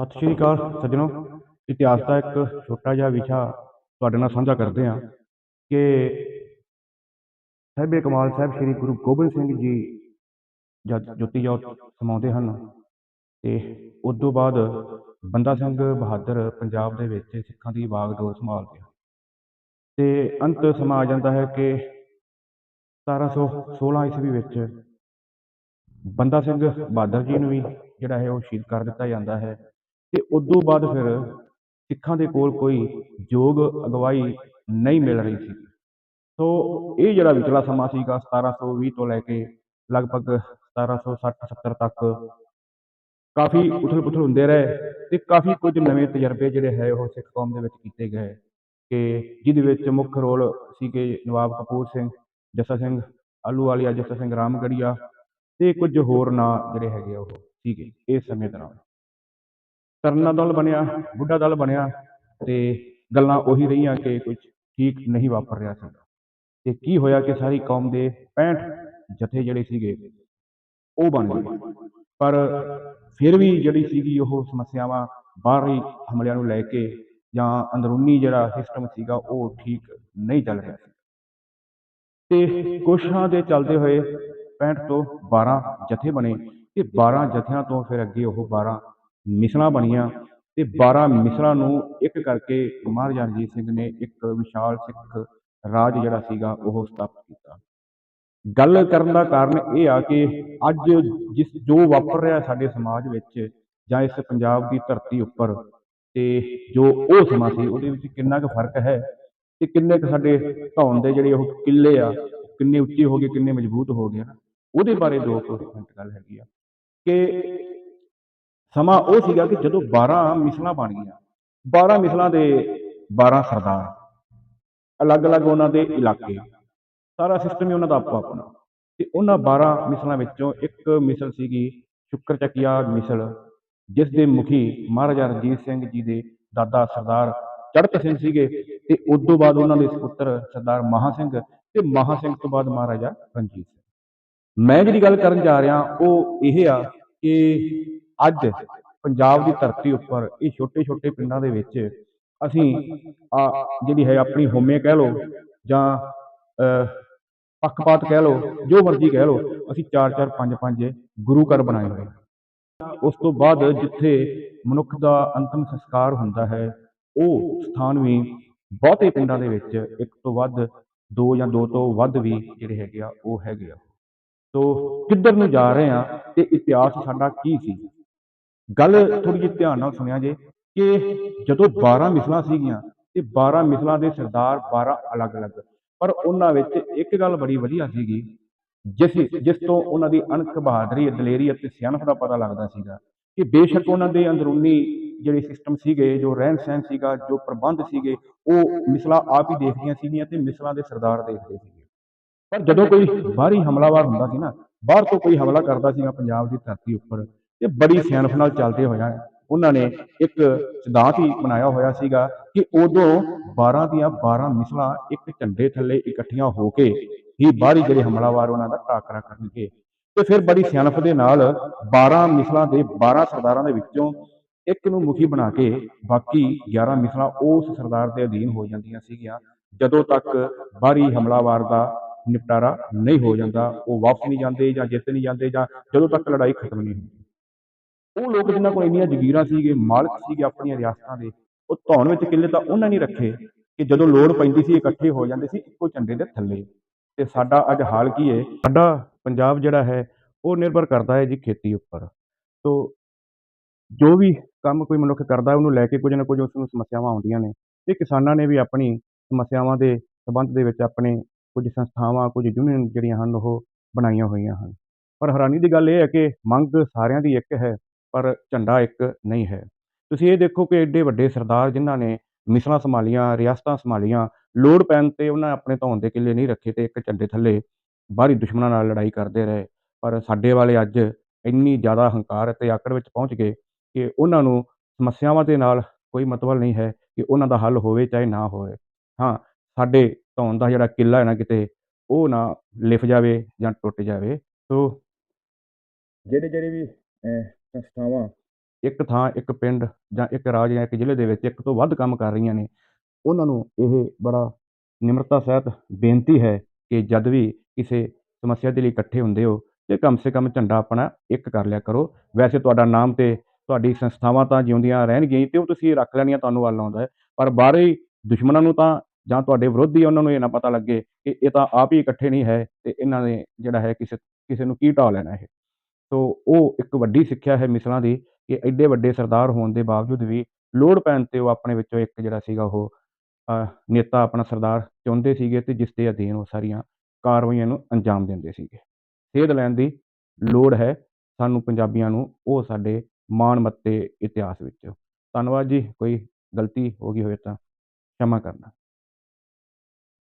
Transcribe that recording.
ਸਤਿ ਸ਼੍ਰੀ ਅਕਾਲ ਸੱਜਣੋ। ਇਤਿਹਾਸ ਦਾ ਇੱਕ ਛੋਟਾ ਜਿਹਾ ਵਿਸ਼ਾ ਤੁਹਾਡੇ ਨਾਲ ਸਾਂਝਾ ਕਰਦੇ ਹਾਂ ਕਿ ਸਾਹਿਬੇ ਕਮਾਲ ਸਾਹਿਬ ਸ੍ਰੀ ਗੁਰੂ ਗੋਬਿੰਦ ਸਿੰਘ ਜੀ ਜਦ ਜੋਤੀ ਜੋਤ ਸਮਾਉਂਦੇ ਹਨ ਤੇ ਉਸ ਤੋਂ ਬਾਅਦ ਬੰਦਾ ਸਿੰਘ ਬਹਾਦਰ ਪੰਜਾਬ ਦੇ ਵਿੱਚ ਸਿੱਖਾਂ ਦੀ ਵਾਗਡੋਰ ਸੰਭਾਲਦੇ ਹਨ। ਤੇ ਅੰਤ ਸਮਾਂ ਆ ਜਾਂਦਾ ਹੈ ਕਿ 1716 ਈਸਵੀ ਵਿੱਚ ਬੰਦਾ ਸਿੰਘ ਬਹਾਦਰ ਜੀ ਨੂੰ ਵੀ ਜਿਹੜਾ ਹੈ ਉਹ ਸ਼ਹੀਦ ਕਰ ਦਿੱਤਾ ਜਾਂਦਾ ਹੈ। ਤੇ ਉਸ ਤੋਂ ਬਾਅਦ ਫਿਰ ਸਿੱਖਾਂ ਦੇ ਕੋਲ ਕੋਈ ਯੋਗ ਅਗਵਾਈ ਨਹੀਂ ਮਿਲ ਰਹੀ ਸੀ। ਸੋ ਇਹ ਜਿਹੜਾ ਵਿਚਲਾ ਸਮਾਂ ਸੀਗਾ 1720 ਤੋਂ ਲੈ ਕੇ ਲਗਭਗ 1760 70 ਤੱਕ ਕਾਫੀ ਉਥਲ ਪੁਥਲ ਹੁੰਦੇ ਰਹੇ ਤੇ ਕਾਫੀ ਕੁਝ ਨਵੇਂ ਤਜਰਬੇ ਜਿਹੜੇ ਹੈ ਉਹ ਸਿੱਖ ਕੌਮ ਦੇ ਵਿੱਚ ਕੀਤੇ ਗਏ ਕਿ ਜਿਹਦੇ ਵਿੱਚ ਮੁੱਖ ਰੋਲ ਸੀਗੇ ਨਵਾਬ ਕਪੂਰ ਸਿੰਘ, ਜੱਸਾ ਸਿੰਘ ਆਲੂਵਾਲੀਆ ਜੱਸਾ ਸਿੰਘ ਰਾਮਗੜੀਆ ਤੇ ਕੁਝ ਹੋਰ ਨਾਂ ਜਿਹੜੇ ਹੈਗੇ ਆ ਉਹ ਸੀਗੇ ਇਸ ਸਮੇਂ ਦੌਰਾਨ। ਤਰਨਾ ਦਲ ਬਣਿਆ ਬੁੱਢਾ ਦਲ ਬਣਿਆ ਤੇ ਗੱਲਾਂ ਉਹੀ ਰਹੀਆਂ ਕਿ ਕੁਝ ਠੀਕ ਨਹੀਂ ਵਾਪਰ ਰਿਹਾ ਸੀ। ਤੇ ਕੀ ਹੋਇਆ ਕਿ ਸਾਰੀ ਕੌਮ ਦੇ 65 ਜਥੇ ਜਿਹੜੇ ਸੀਗੇ ਉਹ ਬਣ ਗਏ। ਪਰ ਫਿਰ ਵੀ ਜਿਹੜੀ ਸੀਗੀ ਉਹ ਸਮੱਸਿਆਵਾਂ ਬਾਹਰੀ ਹਮਲਿਆਂ ਨੂੰ ਲੈ ਕੇ ਜਾਂ ਅੰਦਰੂਨੀ ਜਿਹੜਾ ਸਿਸਟਮ ਸੀਗਾ ਉਹ ਠੀਕ ਨਹੀਂ ਚੱਲ ਰਿਹਾ ਸੀ। ਤੇ ਕੋਸ਼ਿਸ਼ਾਂ ਦੇ ਚੱਲਦੇ ਹੋਏ 65 ਤੋਂ 12 ਜਥੇ ਬਣੇ। ਤੇ 12 ਜਥਿਆਂ ਤੋਂ ਫਿਰ ਅੱਗੇ ਉਹ 12 ਮਿਸਲਾਂ ਬਣੀਆਂ ਤੇ 12 ਮਿਸਲਾਂ ਨੂੰ ਇੱਕ ਕਰਕੇ ਮਹਾਰਾਜਾ ਰਣਜੀਤ ਸਿੰਘ ਨੇ ਇੱਕ ਵਿਸ਼ਾਲ ਸਿੱਖ ਰਾਜ ਜਿਹੜਾ ਸੀਗਾ ਉਹ ਸਥਾਪਿਤ ਕੀਤਾ। ਗੱਲ ਕਰਨ ਦਾ ਕਾਰਨ ਇਹ ਆ ਕਿ ਅੱਜ ਜਿਸ ਜੋ ਵਾਪਰ ਰਿਹਾ ਸਾਡੇ ਸਮਾਜ ਵਿੱਚ ਜਾਂ ਇਸ ਪੰਜਾਬ ਦੀ ਧਰਤੀ ਉੱਪਰ ਤੇ ਜੋ ਉਹ ਸਮਾਂ ਸੀ ਉਹਦੇ ਵਿੱਚ ਕਿੰਨਾ ਕੁ ਫ਼ਰਕ ਹੈ ਤੇ ਕਿੰਨੇ ਕੁ ਸਾਡੇ ਧੌਣ ਦੇ ਜਿਹੜੇ ਉਹ ਕਿੱਲੇ ਆ, ਕਿੰਨੇ ਉੱਚੇ ਹੋ ਗਏ, ਕਿੰਨੇ ਮਜ਼ਬੂਤ ਹੋ ਗਏ ਨਾ, ਉਹਦੇ ਬਾਰੇ ਦੋ ਕੁ ਗੱਲ ਹੈਗੀ ਆ ਕਿ ਸਮਾਂ ਉਹ ਸੀਗਾ ਕਿ ਜਦੋਂ 12 ਮਿਸਲਾਂ ਬਣ ਗਈਆਂ 12 ਮਿਸਲਾਂ ਦੇ 12 ਸਰਦਾਰ, ਅਲੱਗ-ਅਲੱਗ ਉਹਨਾਂ ਦੇ ਇਲਾਕੇ, ਸਾਰਾ ਸਿਸਟਮ ਹੀ ਉਹਨਾਂ ਦਾ ਆਪੋ ਆਪਣਾ ਤੇ ਉਹਨਾਂ 12 ਮਿਸਲਾਂ ਵਿੱਚੋਂ ਇੱਕ ਮਿਸਲ ਸੀਗੀ ਸ਼ੁਕਰ ਚੱਕੀਆ ਮਿਸਲ, ਜਿਸ ਦੇ ਮੁਖੀ ਮਹਾਰਾਜਾ ਰਣਜੀਤ ਸਿੰਘ ਜੀ ਦੇ ਦਾਦਾ ਸਰਦਾਰ ਚੜਕ ਸਿੰਘ ਸੀਗੇ ਤੇ ਉਸ ਤੋਂ ਬਾਅਦ ਉਹਨਾਂ ਦੇ ਸੁਪੁੱਤਰ ਸਰਦਾਰ ਮਹਾ ਸਿੰਘ ਤੇ ਮਹਾ ਸਿੰਘ ਤੋਂ ਬਾਅਦ ਮਹਾਰਾਜਾ ਰਣਜੀਤ ਸਿੰਘ। ਮੈਂ ਜਿਹੜੀ ਗੱਲ ਕਰਨ ਜਾ ਰਿਹਾ ਉਹ ਇਹ ਆ ਕਿ ਅੱਜ ਪੰਜਾਬ ਦੀ ਧਰਤੀ ਉੱਪਰ ਇਹ ਛੋਟੇ ਛੋਟੇ ਪਿੰਡਾਂ ਦੇ ਵਿੱਚ ਅਸੀਂ ਆ ਜਿਹੜੀ ਹੈ ਆਪਣੀ ਹੋਮੇ ਕਹਿ ਲਓ ਜਾਂ ਪੱਖਪਾਤ ਕਹਿ ਲਓ, ਜੋ ਮਰਜ਼ੀ ਕਹਿ ਲਓ, ਅਸੀਂ ਚਾਰ ਚਾਰ, ਪੰਜ ਪੰਜ ਗੁਰੂ ਘਰ ਬਣਾਏ ਹੋਏ ਉਸ ਤੋਂ ਬਾਅਦ ਜਿੱਥੇ ਮਨੁੱਖ ਦਾ ਅੰਤਮ ਸੰਸਕਾਰ ਹੁੰਦਾ ਹੈ, ਉਹ ਸਥਾਨ ਵੀ ਬਹੁਤੇ ਪਿੰਡਾਂ ਦੇ ਵਿੱਚ ਇੱਕ ਤੋਂ ਵੱਧ, ਦੋ ਜਾਂ ਦੋ ਤੋਂ ਵੱਧ ਵੀ ਜਿਹੜੇ ਹੈਗੇ ਆ, ਉਹ ਹੈਗੇ ਆ। ਸੋ ਕਿੱਧਰ ਨੂੰ ਜਾ ਰਹੇ ਆ ਤੇ ਇਤਿਹਾਸ ਸਾਡਾ ਕੀ ਸੀ? ਗੱਲ ਥੋੜੀ ਜਿਹੀ ਧਿਆਨ ਨਾਲ ਸੁਣਿਆ ਜੇ ਕਿ ਜਦੋਂ 12 ਮਿਸਲਾਂ ਸੀਗੀਆਂ ਤੇ 12 ਮਿਸਲਾਂ ਦੇ ਸਰਦਾਰ 12 ਅਲੱਗ-ਅਲੱਗ, ਪਰ ਉਹਨਾਂ ਵਿੱਚ ਇੱਕ ਗੱਲ ਬੜੀ ਵਧੀਆ ਸੀਗੀ, ਜਿਸ ਜਿਸ ਤੋਂ ਉਹਨਾਂ ਦੀ ਅਣਖ ਬਹਾਦਰੀ, ਦਲੇਰੀ ਅਤੇ ਸਿਆਣਪ ਦਾ ਪਤਾ ਲੱਗਦਾ ਸੀਗਾ ਕਿ ਬੇਸ਼ੱਕ ਉਹਨਾਂ ਦੇ ਅੰਦਰੂਨੀ ਜਿਹੜੇ ਸਿਸਟਮ ਸੀਗੇ, ਜੋ ਰਹਿਣ ਸਹਿਣ ਸੀਗਾ, ਜੋ ਪ੍ਰਬੰਧ ਸੀਗੇ, ਉਹ ਮਿਸਲਾਂ ਆਪ ਹੀ ਦੇਖਦੀਆਂ ਸੀਗੀਆਂ ਤੇ ਮਿਸਲਾਂ ਦੇ ਸਰਦਾਰ ਦੇਖਦੇ ਸੀਗੇ। ਪਰ ਜਦੋਂ ਕੋਈ ਬਾਹਰੀ ਹਮਲਾਵਰ ਹੁੰਦਾ ਸੀ ਨਾ, ਬਾਹਰ ਤੋਂ ਕੋਈ ਹਮਲਾ ਕਰਦਾ ਸੀਗਾ ਪੰਜਾਬ ਦੀ ਧਰਤੀ ਉੱਪਰ ਤੇ ਬੜੀ ਸਿਆਣਪ ਨਾਲ ਚੱਲਦੇ ਹੋਇਆ ਉਹਨਾਂ ਨੇ ਇੱਕ ਸਿਧਾਂਤ ਹੀ ਬਣਾਇਆ ਹੋਇਆ ਸੀਗਾ ਕਿ ਉਦੋਂ 12 ਦੀਆਂ 12 ਮਿਸਲਾਂ ਇੱਕ ਝੰਡੇ ਥੱਲੇ ਇਕੱਠੀਆਂ ਹੋ ਕੇ ਹੀ ਬਾਹਰੀ ਜਿਹੜੇ ਹਮਲਾਵਰ ਉਹਨਾਂ ਦਾ ਟਾਕਰਾ ਕਰਨਗੇ। ਤੇ ਫਿਰ ਬੜੀ ਸਿਆਣਪ ਦੇ ਨਾਲ 12 ਮਿਸਲਾਂ ਦੇ 12 ਸਰਦਾਰਾਂ ਦੇ ਵਿੱਚੋਂ ਇੱਕ ਨੂੰ ਮੁਖੀ ਬਣਾ ਕੇ ਬਾਕੀ 11 ਮਿਸਲਾਂ ਉਸ ਸਰਦਾਰ ਦੇ ਅਧੀਨ ਹੋ ਜਾਂਦੀਆਂ ਸੀਗੀਆਂ। ਜਦੋਂ ਤੱਕ ਬਾਹਰੀ ਹਮਲਾਵਰ ਦਾ ਨਿਪਟਾਰਾ ਨਹੀਂ ਹੋ ਜਾਂਦਾ ਉਹ ਵਾਪਸ ਨਹੀਂ ਜਾਂਦੇ ਜਾਂ ਜਿੱਤ ਨਹੀਂ ਜਾਂਦੇ ਜਾਂ ਜਦੋਂ ਤੱਕ ਲੜਾਈ ਖਤਮ ਨਹੀਂ ਹੁੰਦੀ। ਉਹ ਲੋਕ ਜਿਨ੍ਹਾਂ ਕੋਲ ਇੰਨੀਆਂ ਜ਼ਗੀਰਾਂ ਸੀਗੇ, ਮਾਲਕ ਸੀਗੇ ਆਪਣੀਆਂ ਰਿਆਸਤਾਂ ਦੇ, ਉਹ ਧੌਣ ਵਿੱਚ ਕਿੱਲੇ ਤਾਂ ਉਹਨਾਂ ਨੇ ਰੱਖੇ ਕਿ ਜਦੋਂ ਲੋੜ ਪੈਂਦੀ ਸੀ ਇਕੱਠੇ ਹੋ ਜਾਂਦੇ ਸੀ ਇੱਕੋ ਝੰਡੇ ਦੇ ਥੱਲੇ। ਤੇ ਸਾਡਾ ਅੱਜ ਹਾਲ ਕੀ ਹੈ ਸਾਡਾ ਪੰਜਾਬ ਜਿਹੜਾ ਹੈ, ਉਹ ਨਿਰਭਰ ਕਰਦਾ ਹੈ ਜੀ ਖੇਤੀ ਉੱਪਰ। ਤੋਂ ਜੋ ਵੀ ਕੰਮ ਕੋਈ ਮਨੁੱਖ ਕਰਦਾ, ਉਹਨੂੰ ਲੈ ਕੇ ਕੁਝ ਨਾ ਕੁਝ ਉਸ ਨੂੰ ਸਮੱਸਿਆਵਾਂ ਆਉਂਦੀਆਂ ਨੇ। ਤੇ ਕਿਸਾਨਾਂ ਨੇ ਵੀ ਆਪਣੀ ਸਮੱਸਿਆਵਾਂ ਦੇ ਸੰਬੰਧ ਦੇ ਵਿੱਚ ਆਪਣੇ ਕੁਝ ਸੰਸਥਾਵਾਂ, ਕੁਝ ਯੂਨੀਅਨ ਜਿਹੜੀਆਂ ਹਨ, ਉਹ ਬਣਾਈਆਂ ਹੋਈਆਂ ਹਨ। ਪਰ ਹੈਰਾਨੀ ਦੀ ਗੱਲ ਇਹ ਹੈ ਕਿ ਮੰਗ ਸਾਰਿਆਂ ਦੀ ਇੱਕ ਹੈ ਪਰ ਝੰਡਾ ਇੱਕ ਨਹੀਂ ਹੈ। ਤੁਸੀਂ ਇਹ ਦੇਖੋ ਕਿ ਐਡੇ ਵੱਡੇ ਸਰਦਾਰ ਜਿਨ੍ਹਾਂ ਨੇ ਮਿਸਲਾਂ ਸੰਭਾਲੀਆਂ, ਰਿਆਸਤਾਂ ਸੰਭਾਲੀਆਂ, ਲੋੜ ਪੈਣ ਤੇ ਉਹਨਾਂ ਆਪਣੇ ਧੌਣ ਦੇ ਕਿੱਲੇ ਨਹੀਂ ਰੱਖੇ ਤੇ ਇੱਕ ਝੰਡੇ ਥੱਲੇ ਬਾਹਰੀ ਦੁਸ਼ਮਣਾਂ ਨਾਲ ਲੜਾਈ ਕਰਦੇ ਰਹੇ। ਪਰ ਸਾਡੇ ਵਾਲੇ ਅੱਜ ਇੰਨੀ ਜ਼ਿਆਦਾ ਹੰਕਾਰ ਅਤੇ ਆਕੜ ਵਿੱਚ ਪਹੁੰਚ ਗਏ ਕਿ ਉਹਨਾਂ ਨੂੰ ਸਮੱਸਿਆਵਾਂ ਦੇ ਨਾਲ ਕੋਈ ਮਤਲਬ ਨਹੀਂ ਹੈ ਕਿ ਉਹਨਾਂ ਦਾ ਹੱਲ ਹੋਵੇ ਚਾਹੇ ਨਾ ਹੋਵੇ। ਹਾਂ, ਸਾਡੇ ਧੌਣ ਦਾ ਜਿਹੜਾ ਕਿੱਲਾ ਹੈ ਨਾ ਕਿਤੇ, ਉਹ ਨਾ ਲਿਫ ਜਾਵੇ ਜਾਂ ਟੁੱਟ ਜਾਵੇ। ਸੋ ਜਿਹੜੇ ਜਿਹੜੇ ਵੀ ਸੰਸਥਾਵਾਂ। ਇੱਕ ਥਾਂ, ਇੱਕ ਪਿੰਡ ਜਾਂ ਇੱਕ ਰਾਜ ਜਾਂ ਇੱਕ ਜ਼ਿਲ੍ਹੇ ਦੇ ਵਿੱਚ ਇੱਕ ਤੋਂ ਵੱਧ ਕੰਮ ਕਰ ਰਹੀਆਂ ਨੇ, ਉਹਨਾਂ ਨੂੰ ਇਹ ਬੜਾ ਨਿਮਰਤਾ ਸਹਿਤ ਬੇਨਤੀ ਹੈ ਕਿ ਜਦ ਵੀ ਕਿਸੇ ਸਮੱਸਿਆ ਦੇ ਲਈ ਇਕੱਠੇ ਹੁੰਦੇ ਹੋ ਤੇ ਕਮ ਸੇ ਕਮ ਝੰਡਾ ਆਪਣਾ ਇੱਕ ਕਰ ਲਿਆ ਕਰੋ। ਵੈਸੇ ਤੁਹਾਡਾ ਨਾਮ ਤੇ ਤੁਹਾਡੀ ਸੰਸਥਾਵਾਂ ਤਾਂ ਜਿਉਂਦੀਆਂ ਰਹਿਣਗੀਆਂ ਹੀ ਤੇ ਉਹ ਤੁਸੀਂ ਰੱਖ ਲੈਣੀਆਂ ਤੁਹਾਨੂੰ ਵੱਲ ਆਉਂਦਾ ਹੈ। ਪਰ ਬਾਹਰੀ ਦੁਸ਼ਮਣਾਂ ਨੂੰ ਤਾਂ ਜਾਂ ਤੁਹਾਡੇ ਵਿਰੋਧੀ ਉਹਨਾਂ ਨੂੰ ਇਹ ਨਾ ਪਤਾ ਲੱਗੇ ਕਿ ਇਹ ਤਾਂ ਆਪ ਹੀ ਇਕੱਠੇ ਨਹੀਂ ਹੈ ਤੇ ਇਹਨਾਂ ਨੇ ਜਿਹੜਾ ਹੈ ਕਿਸੇ ਕਿਸੇ ਨੂੰ ਕੀ ਢਾਹ ਲੈਣਾ ਇਹ। ਸੋ ਉਹ ਇੱਕ ਵੱਡੀ ਸਿੱਖਿਆ ਹੈ ਮਿਸਲਾਂ ਦੀ ਕਿ ਐਡੇ ਵੱਡੇ ਸਰਦਾਰ ਹੋਣ ਦੇ ਬਾਵਜੂਦ ਵੀ ਲੋੜ ਪੈਣ ਤੇ ਉਹ ਆਪਣੇ ਵਿੱਚੋਂ ਇੱਕ ਜਿਹੜਾ ਸੀਗਾ ਉਹ ਨੇਤਾ ਆਪਣਾ ਸਰਦਾਰ ਚੁਣਦੇ ਸੀਗੇ ਤੇ ਜਿਸ ਦੇ ਅਧੀਨ ਉਹ ਸਾਰੀਆਂ ਕਾਰਵਾਈਆਂ ਨੂੰ ਅੰਜਾਮ ਦਿੰਦੇ ਸੀਗੇ। ਸੇਧ ਲੈਣ ਦੀ ਲੋੜ ਹੈ ਸਾਨੂੰ ਪੰਜਾਬੀਆਂ ਨੂੰ ਉਹ ਸਾਡੇ ਮਾਣ ਮੱਤੇ ਇਤਿਹਾਸ ਵਿੱਚ। ਧੰਨਵਾਦ ਜੀ, ਕੋਈ ਗਲਤੀ ਹੋ ਗਈ ਹੋਵੇ ਤਾਂ ਸ਼ਮਾ ਕਰਨਾ।